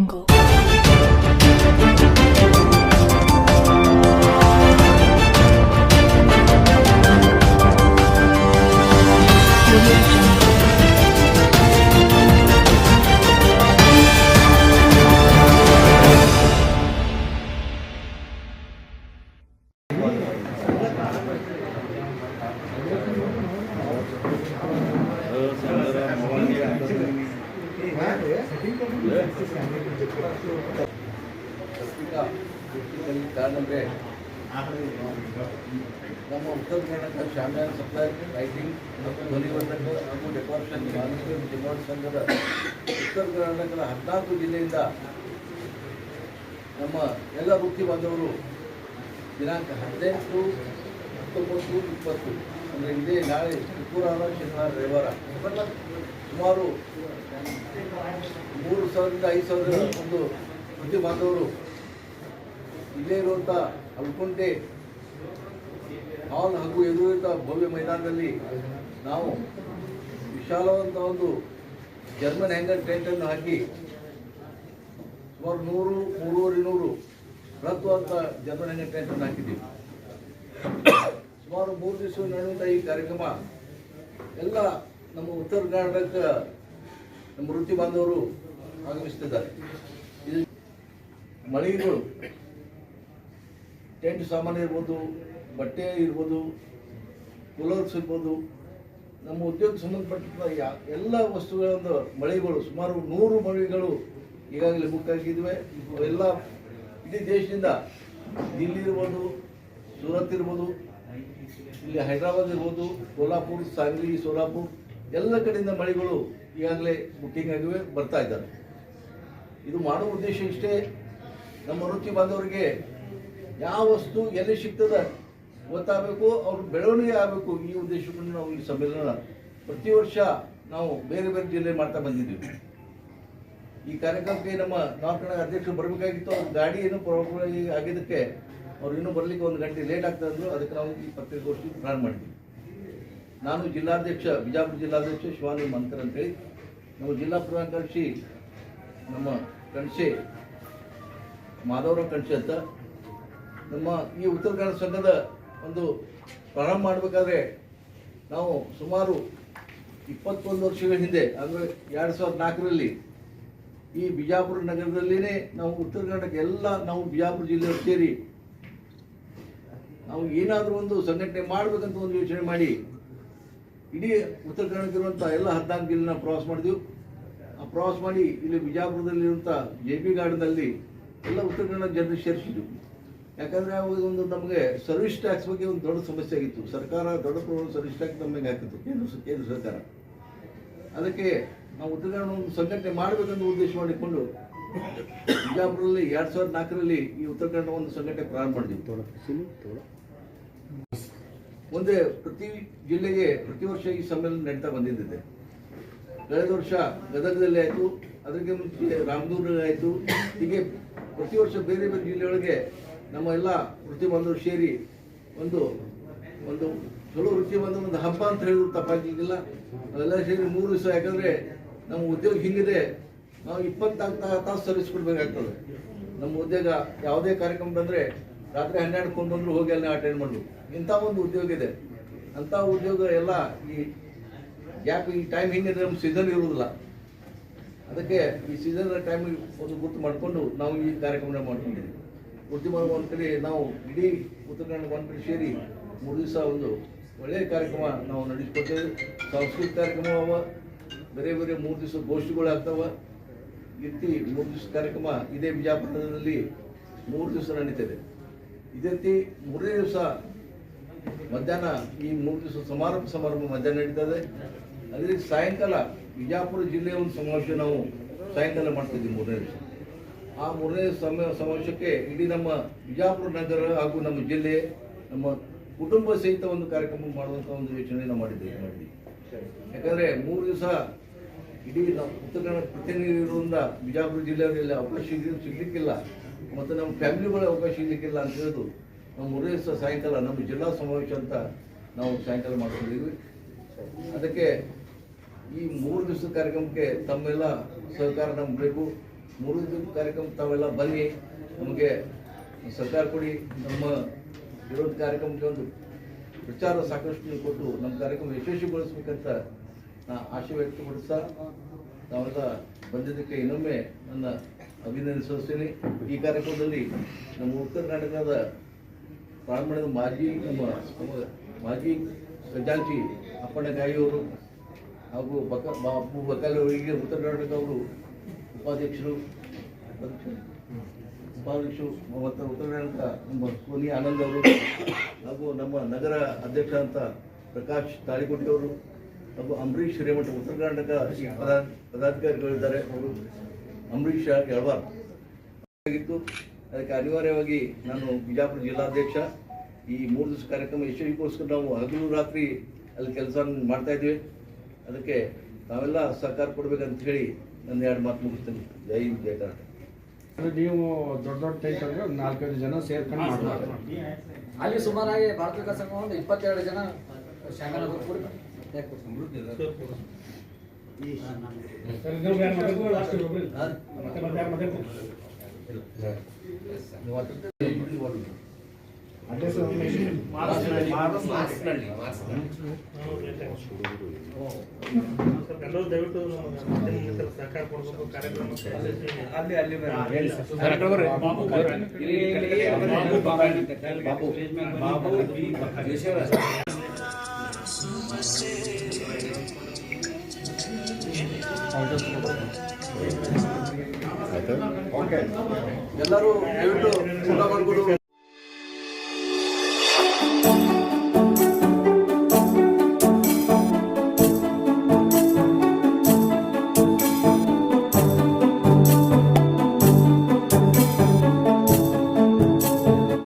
Jungle. Audio Jungle. ಪತ್ರಿಕಾ ಇದರಲ್ಲಿ ಕಾರಣ ನಮ್ಮ ಉತ್ತರ ಕರ್ನಾಟಕ ಶಾಮ್ಯಾನ ಸಪ್ಲೈ ರೈಟಿಂಗ್ ಮತ್ತು ಧ್ವನಿವರ್ಧಕ ಹಾಗೂ ಡೆಕೋರೇಷನ್ ಮಾಲಿನ್ಯ ಡಿಮಾಂಡ್ ಸಂಘದ ಉತ್ತರ ಕರ್ನಾಟಕದ ಹದಿನಾಲ್ಕು ಜಿಲ್ಲೆಯಿಂದ ನಮ್ಮ ಎಲ್ಲ ವೃತ್ತಿ ಬಾಂಧವರು ದಿನಾಂಕ ಹದಿನೆಂಟು ಹತ್ತೊಂಬತ್ತು ಇಪ್ಪತ್ತು ಅಂದರೆ ಇದೇ ನಾಳೆ ಶುಕ್ರವಾರ ಶನಿವಾರ ರವಿವಾರ. ಸುಮಾರು ಮೂರು ಸಾವಿರದಿಂದ ಐದು ಸಾವಿರ ಒಂದು ವೃತ್ತಿ ಬಾಂಧವರು ಇಲ್ಲೇ ಇರುವಂಥ ಅಲ್ಕುಂಟೆ ಹಾಲ್ ಹಾಗೂ ಎದುರಿದ ಭವ್ಯ ಮೈದಾನದಲ್ಲಿ ನಾವು ವಿಶಾಲವಾದಂಥ ಒಂದು ಜರ್ಮನ್ ಹ್ಯಾಂಗರ್ ಟೆಂಟನ್ನು ಹಾಕಿ ಸುಮಾರು ನೂರು, ಮೂರುವರೆ ನೂರು ಬೃಹತ್ವಾದಂಥ ಜರ್ಮನ್ ಹ್ಯಾಂಗರ್ ಟೆಂಟನ್ನು ಹಾಕಿದ್ದೀವಿ. ಸುಮಾರು ಮೂರು ದಿವಸ ನಡೆಯುವಂಥ ಈ ಕಾರ್ಯಕ್ರಮ, ಎಲ್ಲ ನಮ್ಮ ಉತ್ತರ ಕರ್ನಾಟಕ ನಮ್ಮ ವೃತ್ತಿ ಬಾಂಧವರು ಆಗಮಿಸ್ತಿದ್ದಾರೆ ಇದು ಮಳಿಗೆಗಳು, ಟೆಂಟ್ ಸಾಮಾನು ಇರ್ಬೋದು, ಬಟ್ಟೆ ಇರ್ಬೋದು, ಕೂಲರ್ಸ್ ಇರ್ಬೋದು, ನಮ್ಮ ಉದ್ಯೋಗ ಸಂಬಂಧಪಟ್ಟ ಎಲ್ಲ ವಸ್ತುಗಳೊಂದು ಮಳಿಗೆಗಳು, ಸುಮಾರು ನೂರು ಮಳಿಗೆಗಳು ಈಗಾಗಲೇ ಬುಕ್ ಆಗಿದ್ವೆ ಎಲ್ಲ ಇಡೀ ದೇಶದಿಂದ ದಿಲ್ಲಿ ಇರ್ಬೋದು ಸೂರತ್ ಇರ್ಬೋದು ಇಲ್ಲಿ ಹೈದರಾಬಾದ್ ಇರ್ಬೋದು ಕೋಲ್ಹಾಪುರ್ ಸಾಂಗ್ಲಿ, ಸೋಲಾಪುರ್, ಎಲ್ಲ ಕಡೆಯಿಂದ ಮಳೆಗಳು ಈಗಾಗಲೇ ಬುಕ್ಕಿಂಗ್ ಆಗಿವೆ, ಬರ್ತಾ ಇದ್ದಾರೆ ಇದು ಮಾಡುವ ಉದ್ದೇಶ ಇಷ್ಟೇ, ನಮ್ಮ ವೃತ್ತಿ ಬಾಂಧವರಿಗೆ ಯಾವ ವಸ್ತು ಎಲ್ಲಿ ಸಿಗ್ತದೆ ಗೊತ್ತಾಗಬೇಕು, ಅವ್ರ ಬೆಳವಣಿಗೆ ಆಗಬೇಕು, ಈ ಉದ್ದೇಶವನ್ನು ನಾವು ಈ ಸಮ್ಮೇಳನ ಪ್ರತಿ ವರ್ಷ ನಾವು ಬೇರೆ ಬೇರೆ ಜಿಲ್ಲೆ ಮಾಡ್ತಾ ಬಂದಿದ್ದೀವಿ. ಈ ಕಾರ್ಯಕ್ರಮಕ್ಕೆ ನಮ್ಮ ನಾಲ್ಕು ಅಧ್ಯಕ್ಷರು ಬರಬೇಕಾಗಿತ್ತು, ಅವ್ರ ಗಾಡಿ ಏನು ಪ್ರಾಬ್ಲಮ್ ಆಗಿದ್ದಕ್ಕೆ ಅವ್ರು ಇನ್ನೂ ಬರಲಿಕ್ಕೆ ಒಂದು ಗಂಟೆ ಲೇಟ್ ಆಗ್ತಾ ಇದ್ರು ಅದಕ್ಕೆ ನಾವು ಈ ಪತ್ರಿಕಾಗೋಷ್ಠಿ ಪ್ರಾರಂಭ ಮಾಡಿದ್ವಿ. ನಾನು ಜಿಲ್ಲಾಧ್ಯಕ್ಷ, ಬಿಜಾಪುರ ಜಿಲ್ಲಾಧ್ಯಕ್ಷ ಶಿವಾನಿ ಮಂಕರ್ ಅಂತೇಳಿ ನಮ್ಮ ಜಿಲ್ಲಾ ಪ್ರಧಾನ ಕಾರ್ಯದರ್ಶಿ ನಮ್ಮ ಕಣ್ಸೆ, ಮಾಧವರಾವ್ ಕಣ್ಸೆ ಅಂತ, ನಮ್ಮ ಈ ಉತ್ತರ ಕನ್ನಡ ಸಂಘದ ಒಂದು ಪ್ರಾರಂಭ ಮಾಡಬೇಕಾದ್ರೆ ನಾವು ಸುಮಾರು ಇಪ್ಪತ್ತೊಂದು ವರ್ಷಗಳ ಹಿಂದೆ, ಅಂದರೆ ಎರಡು ಸಾವಿರದ ನಾಲ್ಕರಲ್ಲಿ ಈ ಬಿಜಾಪುರ ನಗರದಲ್ಲಿನೇ ನಾವು ಉತ್ತರ ಕರ್ನಾಟಕ ಎಲ್ಲ, ನಾವು ಬಿಜಾಪುರ ಜಿಲ್ಲೆಯವರು ಸೇರಿ ನಾವು ಏನಾದರೂ ಒಂದು ಸಂಘಟನೆ ಮಾಡಬೇಕಂತ ಒಂದು ಯೋಚನೆ ಮಾಡಿ, ಇಡೀ ಉತ್ತರ ಕರ್ನಾಟಕ ಇರುವಂಥ ಎಲ್ಲ ಹದಿನಾಲ್ಕು ಜಿಲ್ಲೆನ ಪ್ರವಾಸ ಮಾಡಿದ್ವಿ. ಆ ಪ್ರವಾಸ ಮಾಡಿ ಇಲ್ಲಿ ಬಿಜಾಪುರದಲ್ಲಿರುವಂಥ ಜೆ ಪಿ ಗಾರ್ಡನಲ್ಲಿ ಎಲ್ಲ ಉತ್ತರ ಕನ್ನಡ ಜನರು ಸೇರಿಸಿದ್ವಿ. ಯಾಕಂದರೆ ಒಂದು ನಮಗೆ ಸರ್ವಿಸ್ ಟ್ಯಾಕ್ಸ್ ಬಗ್ಗೆ ಒಂದು ದೊಡ್ಡ ಸಮಸ್ಯೆ ಆಗಿತ್ತು. ಸರ್ಕಾರ ದೊಡ್ಡ ಪ್ರಮಾಣದ ಸರ್ವಿಸ್ ಟ್ಯಾಕ್ಸ್ ನಮಗೆ ಹಾಕಿತ್ತು, ಕೇಂದ್ರ ಕೇಂದ್ರ ಸರ್ಕಾರ. ಅದಕ್ಕೆ ನಾವು ಉತ್ತರ ಕನ್ನಡ ಒಂದು ಸಂಘಟನೆ ಮಾಡಬೇಕಂತ ಉದ್ದೇಶ ಮಾಡಿಕೊಂಡು ಬಿಜಾಪುರದಲ್ಲಿ ಎರಡ್ ಸಾವಿರದ ನಾಲ್ಕರಲ್ಲಿ ಈ ಉತ್ತರ ಕನ್ನಡ ಒಂದು ಸಂಘಟನೆ ಪ್ರಾರಂಭ ಮಾಡಿದ್ವಿ. ಮುಂದೆ ಪ್ರತಿ ಜಿಲ್ಲೆಗೆ ಪ್ರತಿ ವರ್ಷ ಈ ಸಮ್ಮೇಳನ ನಡೀತಾ ಬಂದಿದ್ದಿದೆ. ಕಳೆದ ವರ್ಷ ಗದಗದಲ್ಲಿ ಆಯಿತು ಅದಕ್ಕೆ ಮುಂಚೆ ರಾಮದೂರಲ್ಲಿ ಆಯಿತು ಹೀಗೆ ಪ್ರತಿ ವರ್ಷ ಬೇರೆ ಬೇರೆ ಜಿಲ್ಲೆಗಳಿಗೆ ನಮ್ಮ ಎಲ್ಲ ವೃತ್ತಿ ಬಾಂಧವರು ಸೇರಿ ಒಂದು ಒಂದು ಚಲೋ ವೃತ್ತಿ ಬಾಂಧವ ಒಂದು ಹಬ್ಬ ಅಂತ ಹೇಳಿದ್ರು ತಪ್ಪಾಗಿಲ್ಲ ಅದೆಲ್ಲ ಸೇರಿ ಮೂರು ದಿವಸ ಯಾಕಂದ್ರೆ ನಮ್ಮ ಉದ್ಯೋಗ ಹಿಂಗಿದೆ ನಾವು ಇಪ್ಪತ್ನಾಲ್ಕು ತಾಸು ಸರ್ವಿಸ್ ಕೊಡ್ಬೇಕಾಗ್ತದೆ. ನಮ್ಮ ಉದ್ಯೋಗ ಯಾವುದೇ ಕಾರ್ಯಕ್ರಮ ಬಂದರೆ ರಾತ್ರಿ ಹನ್ನೆರಡು ಬಂದರೂ ಹೋಗಿ ಅಲ್ಲಿ ಅಟೆಂಡ್ ಮಾಡಬೇಕು ಇಂಥ ಒಂದು ಉದ್ಯೋಗ ಇದೆ. ಅಂಥ ಉದ್ಯೋಗ ಎಲ್ಲ ಈ ಗ್ಯಾಪ್ ಈ ಟೈಮ್ ಹಿಂಗಿದ್ರೆ ನಮ್ಮ ಸೀಸನ್ ಇರುವುದಿಲ್ಲ. ಅದಕ್ಕೆ ಈ ಸೀಸನ್ ಟೈಮ್ ಒಂದು ಗುರ್ತು ಮಾಡಿಕೊಂಡು ನಾವು ಈ ಕಾರ್ಯಕ್ರಮ ಮಾಡ್ಕೊಂಡಿದ್ದೀವಿ. ಗುರ್ತಿ ಮಾಡುವ ಒಂದು ಕಡೆ ನಾವು ಇಡೀ ಉತ್ತರ ಕನ್ನಡ ಒಂದು ಕಡೆ ಸೇರಿ ಮೂರು ದಿವಸ ಒಂದು ಒಳ್ಳೆಯ ಕಾರ್ಯಕ್ರಮ ನಾವು ನಡೆಸ್ಕೊಡ್ತೇವೆ ಸಾಂಸ್ಕೃತಿಕ ಕಾರ್ಯಕ್ರಮ ಅವ ಬೇರೆ ಬೇರೆ ಮೂರು ದಿವಸ ಗೋಷ್ಠಿಗಳು ಆಗ್ತಾವ. ರೀತಿ ಮೂರು ದಿವಸ ಕಾರ್ಯಕ್ರಮ ಇದೇ ಬಿಜಾಪುರದಲ್ಲಿ ಮೂರು ದಿವಸ ನಡೀತದೆ. ಇದೇ ರೀತಿ ಮೂರನೇ ದಿವಸ ಮಧ್ಯಾಹ್ನ ಈ ಮೂರು ದಿವಸ ಸಮಾರಂಭ ಸಮಾರಂಭ ಮಧ್ಯಾಹ್ನ ನಡೀತದೆ. ಅದೇ ಸಾಯಂಕಾಲ ಬಿಜಾಪುರ ಜಿಲ್ಲೆಯ ಒಂದು ಸಮಾವೇಶ ನಾವು ಸಾಯಂಕಾಲ ಮಾಡ್ತಿದ್ವಿ ಮೂರನೇ ದಿವಸ. ಆ ಮೂರನೇ ಸಮ, ಸಮಾವೇಶಕ್ಕೆ ಇಡೀ ನಮ್ಮ ಬಿಜಾಪುರ ನಗರ ಹಾಗೂ ನಮ್ಮ ಜಿಲ್ಲೆ, ನಮ್ಮ ಕುಟುಂಬ ಸಹಿತ ಒಂದು ಕಾರ್ಯಕ್ರಮ ಮಾಡುವಂಥ ಒಂದು ಯೋಚನೆ ನಾವು ಮಾಡಿದ್ದೇವೆ ಮಾಡಿದ್ವಿ. ಯಾಕಂದ್ರೆ ಮೂರು ದಿವಸ ಇಡೀ ನಮ್ಮ ಉತ್ತರ ಪ್ರತಿನಿಧಿಗಳಿಂದ ಬಿಜಾಪುರ ಜಿಲ್ಲೆಯವರೆಲ್ಲ ಅವಕಾಶ ಸಿಗಲಿಕ್ಕಿಲ್ಲ. ಮತ್ತು ನಮ್ಮ ಫ್ಯಾಮಿಲಿಗಳೇ ಅವಕಾಶ ಸಿಗ್ಲಿಕ್ಕಿಲ್ಲ ಅಂತ ಹೇಳೋದು ನಮ್ಮ ಮೂರು ದಿವಸ ಸಾಯಂಕಾಲ, ನಮ್ಮ ಜಿಲ್ಲಾ ಸಮಾವೇಶ ಅಂತ ನಾವು ಸಾಯಂಕಾಲ ಮಾಡ್ಕೊಂಡಿದ್ವಿ. ಅದಕ್ಕೆ ಈ ಮೂರು ದಿವಸದ ಕಾರ್ಯಕ್ರಮಕ್ಕೆ ತಮ್ಮೆಲ್ಲ ಸಹಕಾರ ನಮ್ಗೆ ಬೇಕು ಮೂರು ದಿವಸದ ಕಾರ್ಯಕ್ರಮ ತಾವೆಲ್ಲ ಬನ್ನಿ. ನಮಗೆ ಸರ್ಕಾರ ಕೊಡಿ. ನಮ್ಮ ವಿರೋಧ ಕಾರ್ಯಕ್ರಮಕ್ಕೆ ಒಂದು ಪ್ರಚಾರ ಸಾಕಷ್ಟು ಕೊಟ್ಟು ನಮ್ಮ ಕಾರ್ಯಕ್ರಮ ಯಶಸ್ವಿಗೊಳಿಸ್ಬೇಕಂತ ಆಶೆ ವ್ಯಕ್ತಪಡಿಸ್ತಾ ನಾವೆಲ್ಲ ಬಂದಿದ್ದಕ್ಕೆ ಇನ್ನೊಮ್ಮೆ ನನ್ನ ಅಭಿನಂದಿಸುತ್ತೇನೆ ಈ ಕಾರ್ಯಕ್ರಮದಲ್ಲಿ ನಮ್ಮ ಉತ್ತರ ಕರ್ನಾಟಕದ ಪ್ರಾರಂಭದ ಮಾಜಿ ನಮ್ಮ ಮಾಜಿ ಖಜಾಂಚಿ ಅಪ್ಪಣ್ಣ ಗಾಯಿಯವರು ಹಾಗೂ ಬಕ ಬಾಪು ಬಕಾಲಿ ಉತ್ತರ ಕರ್ನಾಟಕ ಅವರು ಉಪಾಧ್ಯಕ್ಷರು ಉಪಾಧ್ಯಕ್ಷರು ಮತ್ತು ಉತ್ತರ ಕರ್ನಾಟಕ ನಮ್ಮ ಸೋನಿ ಆನಂದ್ ಅವರು ಹಾಗೂ ನಮ್ಮ ನಗರ ಅಧ್ಯಕ್ಷ ಅಂತ ಪ್ರಕಾಶ್ ತಾಳಿಕೋಟಿ ಹಾಗೂ ಅಂಬರೀಷ್ ಹಿರೇಮಠ ಉತ್ತರ ಕರ್ನಾಟಕ ಪದಾ ಪದಾಧಿಕಾರಿಗಳಿದ್ದಾರೆ. ಅವರು ಅಂಬರೀಷ್ ಎಳವಾರ್ ಆಗಿತ್ತು. ಅದಕ್ಕೆ ಅನಿವಾರ್ಯವಾಗಿ ನಾನು ಬಿಜಾಪುರ ಜಿಲ್ಲಾಧ್ಯಕ್ಷ. ಈ ಮೂರು ದಿವಸ ಕಾರ್ಯಕ್ರಮ ಯಶಸ್ವಿಗೋಸ್ಕರ ನಾವು ಹಗಲು ರಾತ್ರಿ ಅಲ್ಲಿ ಕೆಲಸ ಮಾಡ್ತಾ ಇದ್ವಿ. ಅದಕ್ಕೆ ತಾವೆಲ್ಲ ಸಹಕಾರ ಕೊಡ್ಬೇಕಂತ ಹೇಳಿ ನನ್ನ ಎರಡು ಮಾತು ಮುಗಿಸ್ತೀನಿ. ಜೈ ಹಿಂದ್, ಜೈ ಕರ್ನಾಟಕ. ನೀವು ದೊಡ್ಡ ದೊಡ್ಡ ಟೈಪ್ ಅಂದ್ರೆ ನಾಲ್ಕೈದು ಜನ ಸೇರ್ಕೊಂಡು ಮಾಡ್ತಾರೆ ಅಲ್ಲಿ ಸುಮಾರಾಗಿ ಭಾರತ ಸಂಘ ಒಂದು ಇಪ್ಪತ್ತೆರಡು ಜನ ಶಾಂಗನಗರ ಕೂಡಿ ನೀವು ಅದಕ್ಕೆ ಅದೇ ಸರ್ ಎಲ್ಲರೂ ದಯವಿಟ್ಟು ನಮ್ಮ ಮಾಧ್ಯಮ ಮಿತ್ರರು ಸಹಕಾರ ಕೊಡಬೇಕು ಕಾರ್ಯಕ್ರಮಕ್ಕೆ ಎಲ್ಲರೂ ದಯವಿಟ್ಟು ಊಟ ಮಾಡ್ಕೊಂಡು